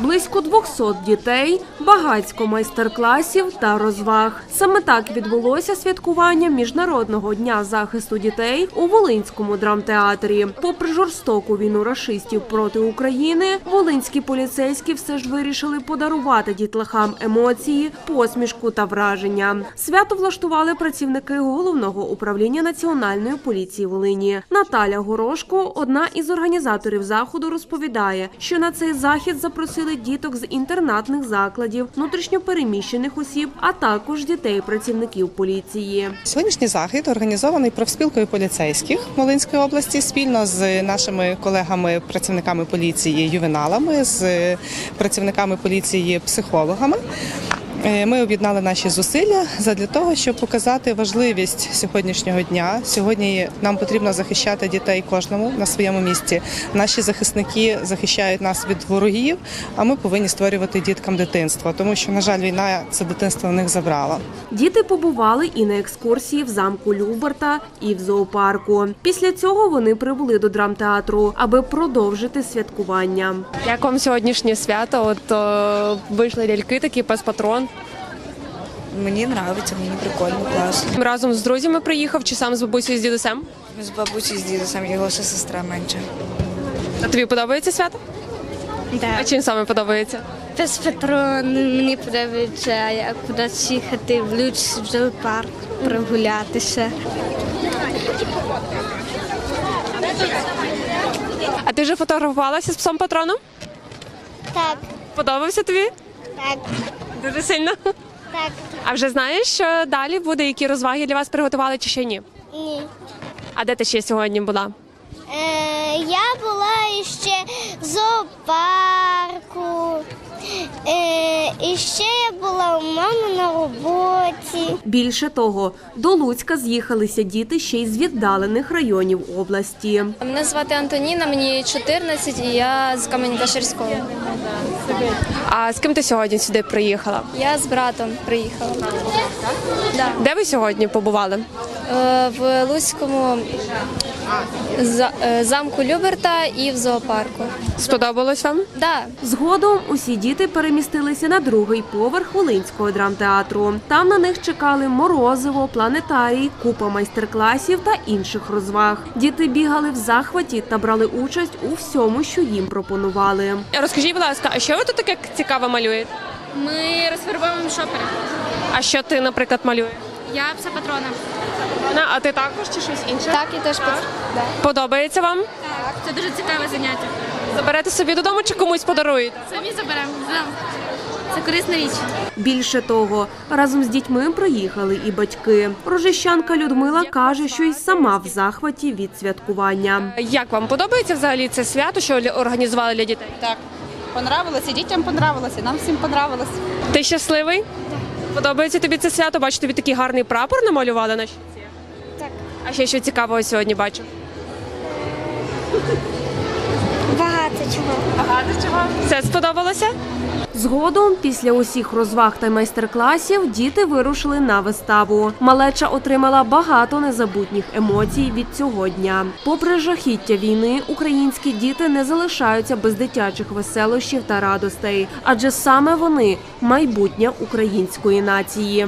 близько 200 дітей, багатько майстер-класів та розваг. Саме так відбулося святкування Міжнародного дня захисту дітей у Волинському драмтеатрі. Попри жорстоку війну рашистів проти України, волинські поліцейські все ж вирішили подарувати дітлахам емоції, посмішку та враження. Свято влаштували працівники головного управління національної поліції Волині. Наталя Горошко, одна із організаторів заходу, розповідає, що на цей захід запросили діток з інтернатних закладів, внутрішньопереміщених осіб, а також дітей працівників поліції. Сьогоднішній захід організований профспілкою поліцейських Волинської області спільно з нашими колегами, працівниками поліції, ювеналами, з працівниками поліції, психологами. Е, Ми об'єднали наші зусилля задля того, щоб показати важливість сьогоднішнього дня. Сьогодні нам потрібно захищати дітей кожному на своєму місці. Наші захисники захищають нас від ворогів, а ми повинні створювати діткам дитинство, тому що, на жаль, війна це дитинство в них забрала. Діти побували і на екскурсії в замку Люберта, і в зоопарку. Після цього вони прибули до драмтеатру, аби продовжити святкування. Як вам сьогоднішнє свято? От е, вийшли ляльки, такі пес-патрон. Мені подобається, мені прикольно, класно. Разом з друзями приїхав чи сам з бабусею з дідусем? З бабусею з дідусем, його ще сестра менша. А тобі подобається свято? А чим саме подобається? Без патрон мені подобається як кудись їхати в Луч в зоопарк, прогулятися. А ти вже фотографувалася з псом патроном? Так, Подобався тобі? так, Дуже сильно. Так, А вже знаєш, що далі буде, які розваги для вас приготували чи ще ні? ні. А де ти ще сьогодні була? Е, я була ще в зоопарку. Е, і ще я була у мами на роботі. Більше того, до Луцька з'їхалися діти ще й з віддалених районів області. Мене звати Антоніна, мені 14 і я з Кам'янка-Ширського. А з ким ти сьогодні сюди приїхала? Я з братом приїхала. Да. Де ви сьогодні побували? Е, В Луцькому замку Люберта і в зоопарку. Сподобалось вам? Да. Згодом усі діти перемістилися на другий поверх Волинського драмтеатру. Там на них чекали морозиво, планетарій, купа майстер-класів та інших розваг. Діти бігали в захваті та брали участь у всьому, що їм пропонували. Розкажіть, будь ласка, а що ви тут таке цікаве малюєте? Ми розфарбовуємо шопери. А що ти, наприклад, малюєш? Я пса патрона. На, А ти також чи щось інше? Так, і теж да. Подобається вам? Так. Це дуже цікаве заняття. Заберете собі додому чи комусь подаруєте? Самі заберемо. Да. Це корисна річ. Більше того, разом з дітьми приїхали і батьки. Рожищанка Людмила каже, що й сама в захваті від святкування. Як вам подобається взагалі це свято, що організували для дітей? Так, понравилося, дітям понравилося, нам всім понравилось. Ти щасливий? Подобається тобі це свято? Бачу, тобі такий гарний прапор намалювали на щиті? Так. А ще що цікавого сьогодні бачу? Багато чого. Багато чого. Все сподобалося? Згодом, після усіх розваг та майстер-класів, діти вирушили на виставу. Малеча отримала багато незабутніх емоцій від цього дня. Попри жахіття війни, українські діти не залишаються без дитячих веселощів та радостей, адже саме вони майбутнє української нації.